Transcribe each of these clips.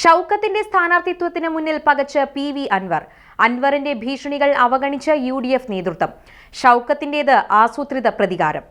ഷൗക്കത്തിന്റെ സ്ഥാനാർത്ഥിത്വത്തിന് മുന്നിൽ പകച്ച് P V Anwar. അൻവറിന്റെ ഭീഷണികൾ അവഗണിച്ച യു നേതൃത്വം. ഷൗക്കത്തിന്റേത് ആസൂത്രിത പ്രതികാരം.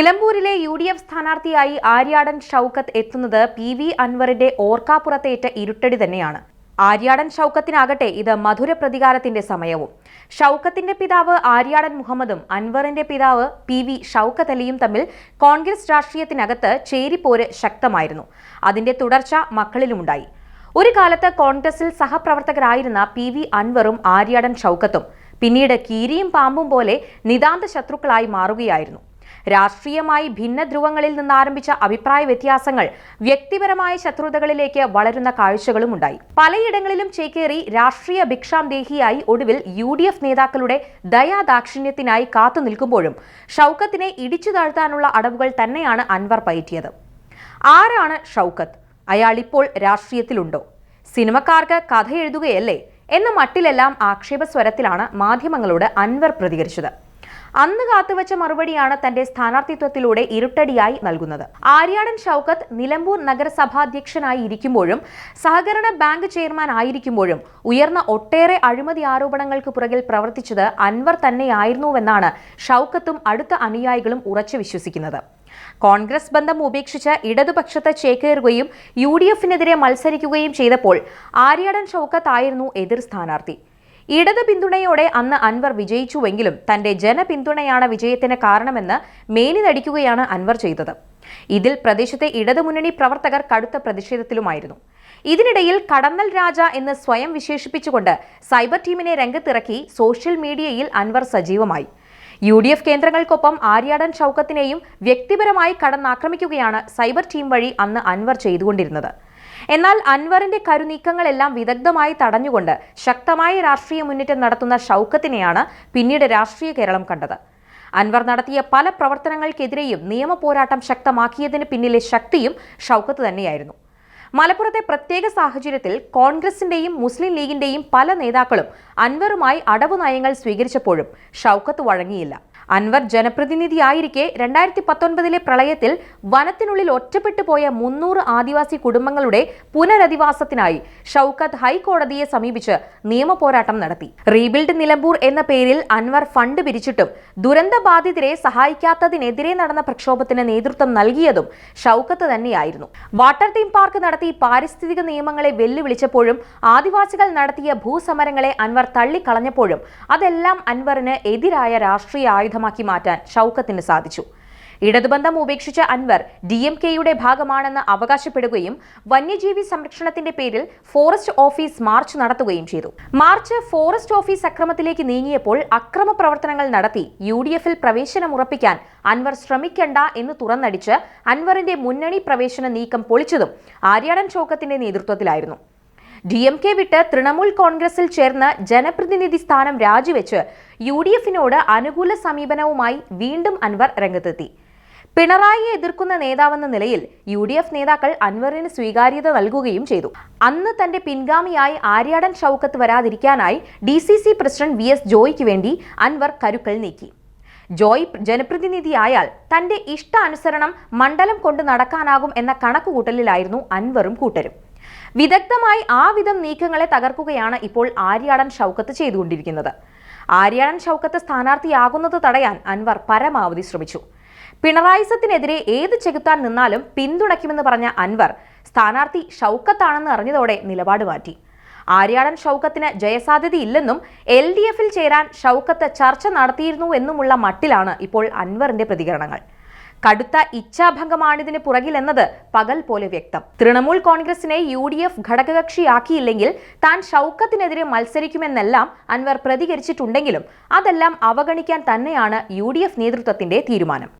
നിലമ്പൂരിലെ യു ഡി എഫ് സ്ഥാനാർത്ഥിയായി ആര്യാടൻ ഷൗക്കത്ത് എത്തുന്നത് പി വി അൻവറിന്റെ ഓർക്കാപ്പുറത്തേറ്റ ഇരുട്ടടി തന്നെയാണ്. ആര്യാടൻ ഷൗക്കത്തിനാകട്ടെ ഇത് മധുര പ്രതികാരത്തിന്റെ സമയവും. ഷൗക്കത്തിന്റെ പിതാവ് ആര്യാടൻ മുഹമ്മദും അൻവറിന്റെ പിതാവ് പി വി ഷൗക്കത്ത് അലിയും തമ്മിൽ കോൺഗ്രസ് രാഷ്ട്രീയത്തിനകത്ത് ചേരിപ്പോര് ശക്തമായിരുന്നു. അതിന്റെ തുടർച്ച മക്കളിലുമുണ്ടായി. ഒരു കാലത്ത് കോൺഗ്രസിൽ സഹപ്രവർത്തകരായിരുന്ന പി വി അൻവറും ആര്യാടൻ ഷൗക്കത്തും പിന്നീട് കീരിയും പാമ്പും പോലെ നിതാന്ത ശത്രുക്കളായി മാറുകയായിരുന്നു. രാഷ്ട്രീയമായി ഭിന്ന ധ്രുവങ്ങളിൽ നിന്ന് ആരംഭിച്ച അഭിപ്രായ വ്യത്യാസങ്ങൾ വ്യക്തിപരമായ ശത്രുതകളിലേക്ക് വളരുന്ന കാഴ്ചകളും ഉണ്ടായി. പലയിടങ്ങളിലും ചേക്കേറി രാഷ്ട്രീയ ഭിക്ഷാം ദേഹിയായി ഒടുവിൽ യു ഡി എഫ് നേതാക്കളുടെ ദയാദാക്ഷിണ്യത്തിനായി കാത്തുനിൽക്കുമ്പോഴും ഷൗക്കത്തിനെ ഇടിച്ചു താഴ്ത്താനുള്ള അടവുകൾ തന്നെയാണ് അൻവർ പയറ്റിയത്. ആരാണ് ഷൗക്കത്ത്? അയാൾ ഇപ്പോൾ രാഷ്ട്രീയത്തിലുണ്ടോ? സിനിമക്കാർക്ക് കഥ എഴുതുകയല്ലേ എന്ന മട്ടിലെല്ലാം ആക്ഷേപസ്വരത്തിലാണ് മാധ്യമങ്ങളോട് അൻവർ പ്രതികരിച്ചത്. അന്ന് കാത്തുവച്ച മറുപടിയാണ് തന്റെ സ്ഥാനാർത്ഥിത്വത്തിലൂടെ ഇരുട്ടടിയായി നൽകുന്നത്. ആര്യാടൻ ഷൗക്കത്ത് നിലമ്പൂർ നഗരസഭാധ്യക്ഷനായി ഇരിക്കുമ്പോഴും സഹകരണ ബാങ്ക് ചെയർമാൻ ആയിരിക്കുമ്പോഴും ഉയർന്ന ഒട്ടേറെ അഴിമതി ആരോപണങ്ങൾക്ക് പുറകിൽ പ്രവർത്തിച്ചത് അൻവർ തന്നെയായിരുന്നുവെന്നാണ് ഷൗക്കത്തും അടുത്ത അനുയായികളും ഉറച്ചു വിശ്വസിക്കുന്നത്. കോൺഗ്രസ് ബന്ധം ഉപേക്ഷിച്ച് ഇടതുപക്ഷത്ത് ചേക്കേറുകയും യു ഡി എഫിനെതിരെ മത്സരിക്കുകയും ചെയ്തപ്പോൾ ആര്യാടൻ ഷൗക്കത്ത് ആയിരുന്നു എതിർ സ്ഥാനാർത്ഥി. ഇടത് പിന്തുണയോടെ അന്ന് അൻവർ വിജയിച്ചുവെങ്കിലും തന്റെ ജനപിന്തുണയാണ് വിജയത്തിന് കാരണമെന്ന് മേനി നടിക്കുകയാണ് അൻവർ ചെയ്തത്. ഇതിൽ പ്രദേശത്തെ ഇടതുമുന്നണി പ്രവർത്തകർ കടുത്ത പ്രതിഷേധത്തിലുമായിരുന്നു. ഇതിനിടയിൽ കടന്നൽ രാജ എന്ന് സ്വയം വിശേഷിപ്പിച്ചുകൊണ്ട് സൈബർ ടീമിനെ രംഗത്തിറക്കി സോഷ്യൽ മീഡിയയിൽ അൻവർ സജീവമായി. യു ഡി എഫ് കേന്ദ്രങ്ങൾക്കൊപ്പം ആര്യാടൻ ഷൗക്കത്തിനെയും വ്യക്തിപരമായി കടന്നാക്രമിക്കുകയാണ് സൈബർ ടീം വഴി അന്ന് അൻവർ ചെയ്തുകൊണ്ടിരുന്നത്. എന്നാൽ അൻവറിന്റെ കരുനീക്കങ്ങളെല്ലാം വിദഗ്ധമായി തടഞ്ഞുകൊണ്ട് ശക്തമായ രാഷ്ട്രീയ മുന്നേറ്റം നടത്തുന്ന ഷൗക്കത്തിനെയാണ് പിന്നീട് രാഷ്ട്രീയ കേരളം കണ്ടത്. അൻവർ നടത്തിയ പല പ്രവർത്തനങ്ങൾക്കെതിരെയും നിയമ പോരാട്ടം ശക്തമാക്കിയതിന് പിന്നിലെ ശക്തിയും ഷൗക്കത്ത് തന്നെയായിരുന്നു. മലപ്പുറത്തെ പ്രത്യേക സാഹചര്യത്തിൽ കോൺഗ്രസിന്റെയും മുസ്ലിം ലീഗിന്റെയും പല നേതാക്കളും അൻവറുമായി അടവ് നയങ്ങൾ സ്വീകരിച്ചപ്പോഴും ഷൗക്കത്ത് വഴങ്ങിയില്ല. അൻവർ ജനപ്രതിനിധിയായിരിക്കെ രണ്ടായിരത്തി പത്തൊൻപതിലെ പ്രളയത്തിൽ വനത്തിനുള്ളിൽ ഒറ്റപ്പെട്ടു പോയ മുന്നൂറ് ആദിവാസി കുടുംബങ്ങളുടെ പുനരധിവാസത്തിനായി ഷൌക്കത്ത് ഹൈക്കോടതിയെ സമീപിച്ച് നിയമ പോരാട്ടം നടത്തി. റീബിൽഡ് നിലമ്പൂർ എന്ന പേരിൽ അൻവർ ഫണ്ട് പിരിച്ചിട്ടും ദുരന്ത ബാധിതരെ സഹായിക്കാത്തതിനെതിരെ നടന്ന പ്രക്ഷോഭത്തിന് നേതൃത്വം നൽകിയതും ഷൌക്കത്ത് തന്നെയായിരുന്നു. വാട്ടർ തീം പാർക്ക് നടത്തി പാരിസ്ഥിതിക നിയമങ്ങളെ വെല്ലുവിളിച്ചപ്പോഴും ആദിവാസികൾ നടത്തിയ ഭൂസമരങ്ങളെ അൻവർ തള്ളിക്കളഞ്ഞപ്പോഴും അതെല്ലാം അൻവറിന് എതിരായ രാഷ്ട്രീയ ആയുധമാക്കി മാറ്റാൻ ഷൗക്കത്തിന് സാധിച്ചു. ഇടതുബന്ധം ഉപേക്ഷിച്ച അൻവർ ഡി എം കെയുടെ ഭാഗമാണെന്ന് അവകാശപ്പെടുകയും വന്യജീവി സംരക്ഷണത്തിന്റെ പേരിൽ ഫോറസ്റ്റ് ഓഫീസ് മാർച്ച് നടത്തുകയും ചെയ്തു. മാർച്ച് ഫോറസ്റ്റ് ഓഫീസ് അക്രമത്തിലേക്ക് നീങ്ങിയപ്പോൾ അക്രമ പ്രവർത്തനങ്ങൾ നടത്തി യു ഡി എഫിൽ പ്രവേശനം ഉറപ്പിക്കാൻ അൻവർ ശ്രമിക്കണ്ട എന്ന് തുറന്നടിച്ച് അൻവറിന്റെ മുന്നണി പ്രവേശന നീക്കം പൊളിച്ചതും ആര്യാടൻ ചോക്കത്തിന്റെ നേതൃത്വത്തിലായിരുന്നു. ഡി എം കെ വിട്ട് തൃണമൂൽ കോൺഗ്രസിൽ ചേർന്ന് ജനപ്രതിനിധി സ്ഥാനം രാജിവെച്ച് യു ഡി എഫിനോട് അനുകൂല സമീപനവുമായി വീണ്ടും അൻവർ രംഗത്തെത്തി. പിണറായിയെ എതിർക്കുന്ന നേതാവെന്ന നിലയിൽ യു ഡി എഫ് നേതാക്കൾ അൻവറിന് സ്വീകാര്യത നൽകുകയും ചെയ്തു. അന്ന് തന്റെ പിൻഗാമിയായി Aryadan Shoukath വരാതിരിക്കാനായി D C C president V S ജോയിക്ക് വേണ്ടി അൻവർ കരുക്കൾ നീക്കി. ജോയ് ജനപ്രതിനിധിയായാൽ തന്റെ ഇഷ്ടാനുസരണം മണ്ഡലം കൊണ്ട് നടക്കാനാകും എന്ന കണക്കുകൂട്ടലിലായിരുന്നു അൻവറും കൂട്ടരും. വിദഗ്ധമായി ആ വിധം നീക്കങ്ങളെ തകർക്കുകയാണ് ഇപ്പോൾ ആര്യാടൻ ഷൗക്കത്ത് ചെയ്തുകൊണ്ടിരിക്കുന്നത്. ആര്യാടൻ ഷൗക്കത്ത് സ്ഥാനാർത്ഥിയാകുന്നത് തടയാൻ അൻവർ പരമാവധി ശ്രമിച്ചു. പിണറായിസത്തിനെതിരെ ഏത് ചെകുത്താൻ നിന്നാലും പിന്തുണയ്ക്കുമെന്ന് പറഞ്ഞ അൻവർ സ്ഥാനാർത്ഥി ഷൗക്കത്താണെന്ന് അറിഞ്ഞതോടെ നിലപാട് മാറ്റി. ആര്യാടൻ ഷൗക്കത്തിന് ജയസാധ്യതയില്ലെന്നും എൽ ഡി എഫിൽ ചേരാൻ ഷൗക്കത്ത് ചർച്ച നടത്തിയിരുന്നു എന്നുമുള്ള മട്ടിലാണ് ഇപ്പോൾ അൻവറിന്റെ പ്രതികരണങ്ങൾ. കടുത്ത ഇച്ഛാഭംഗമാണിതിന് പുറകിലെന്നത് പകൽ പോലെ വ്യക്തം. തൃണമൂൽ കോൺഗ്രസിനെ യു ഡി എഫ് ഘടകകക്ഷിയാക്കിയില്ലെങ്കിൽ താൻ ഷൗക്കത്തിനെതിരെ മത്സരിക്കുമെന്നെല്ലാം അൻവർ പ്രതികരിച്ചിട്ടുണ്ടെങ്കിലും അതെല്ലാം അവഗണിക്കാൻ തന്നെയാണ് യു ഡി എഫ് നേതൃത്വത്തിന്റെ തീരുമാനം.